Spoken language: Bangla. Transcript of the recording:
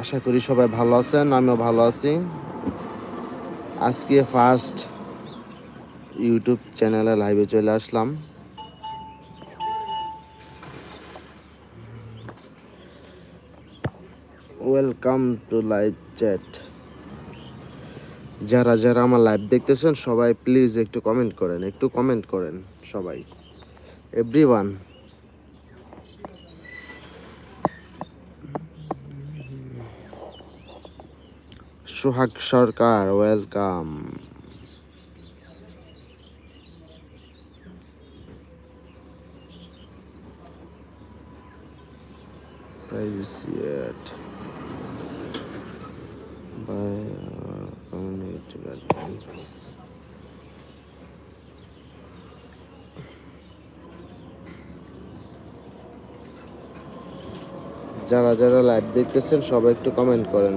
আশা করি সবাই ভালো আছেন, আমিও ভালো আছি। আজকে ফার্স্ট ইউটিউব চ্যানেলে লাইভে চলে আসলাম। ওয়েলকাম টু লাইভ চ্যাট যারা যারা আমার লাইভ দেখতেছেন, সবাই প্লিজ একটু কমেন্ট করেন, একটু কমেন্ট করেন সবাই। Everyone Sohag Sarkar welcome. যারা যারা লাইভ দেখতেছেন সবাই একটু কমেন্ট করেন